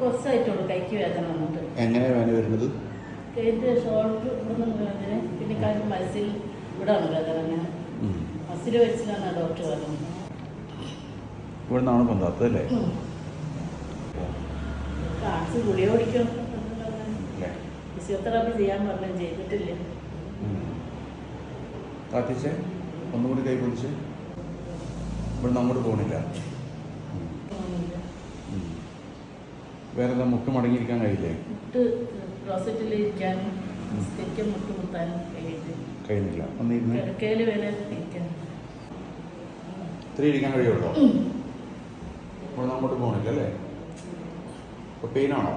കൈക്ക് വേദന വന്നിട്ട്. വരുന്നത്? കൈന്റെ ഷോൾഡർ ഇവിടെ നിന്ന് വേദന പിന്നെ കൈ മസിൽ ഇവിടെയാണ് വേദന അങ്ങനെ ഉം. മസിൽ വെച്ചിട്ടാണ് ഡോക്ടർ പറഞ്ഞത്. ഇവിടെ നിന്നാണ് പൊന്താത്തത് അല്ലേ. കാണിച്ച് ഫിസിയോതെറാപ്പി ചെയ്യാൻ പറഞ്ഞു ചെയ്തിട്ടില്ല. ഉം. താത്തിച്ചേ ഒന്നുകൂടി കൈ പൊളിച്ച്. ഇവിടെ നമ്മോട് പോണില്ല. വേറെ എന്താ മുട്ട് മടങ്ങിയിരിക്കാൻ കഴിയില്ലേ? കഴിയുന്നില്ല. ഒന്നിരുന്ന്. വരെ ഇരിക്കാൻ. കഴിയുള്ളൂ? അപ്പോൾ അങ്ങോട്ട് പോകണില്ല അല്ലേ? ഇപ്പോൾ പെയിനാണോ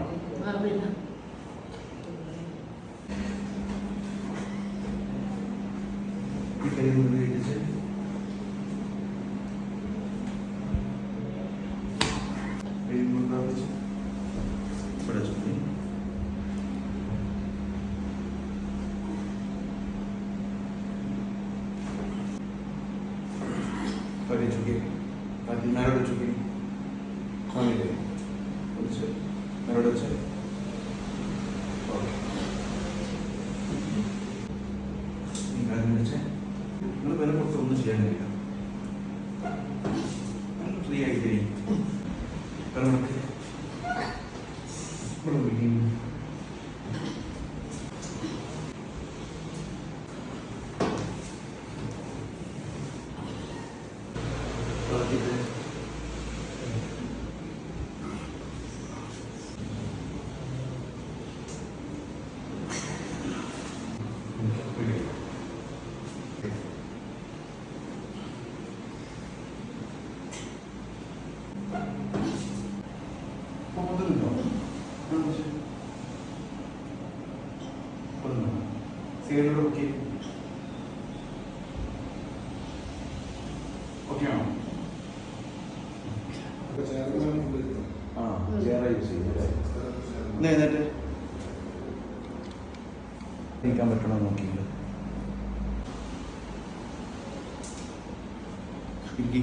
ഈ ഈ കൈ കൈ ചുക്കി മേലോട്ട് ചുക്കി. കാണില്ലേ വെച്ച് മേലോട്ട് വെച്ച്. ഓക്കെ. ഈ കാര്യം നിങ്ങൾ വില കൊടുത്ത് ഒന്നും ചെയ്യാൻ കഴിയില്ല ഫ്രീ ആയിട്ട് ഇവിടെ വിളിക്കും സീരിയലോട് നോക്കി ഓക്കെ ആണോ ആ ചെയർ യൂസ് ചെയ്യുന്നത് നീക്കാൻ പറ്റണോ നോക്കിയില്ല. ഇരിക്കി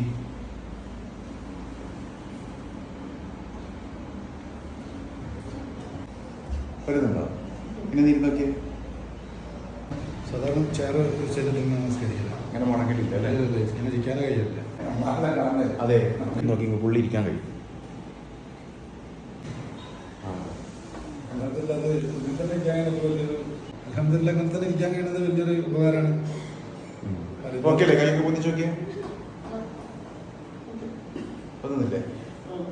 വരുന്നുണ്ടോ? ഇങ്ങനെ നീ നോക്കിയേ സാധാരണ ചെയർ ചെയ്തിട്ട് ഇങ്ങനെ നമസ്കരിക്കില്ല അങ്ങനെ മുടങ്ങിട്ടില്ല അല്ലേ? ഇങ്ങനെ ഇരിക്കാനോ കഴിയില്ല അതെ. നോക്കി പുള്ളി ഇരിക്കാൻ കഴിയും. വലിയൊരു ഉപകാരമാണ്. ഓക്കെ അല്ലേ? കൈക്ക് പൊന്നിച്ച് നോക്കിയേ. ഒന്നുമില്ലേ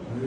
അത്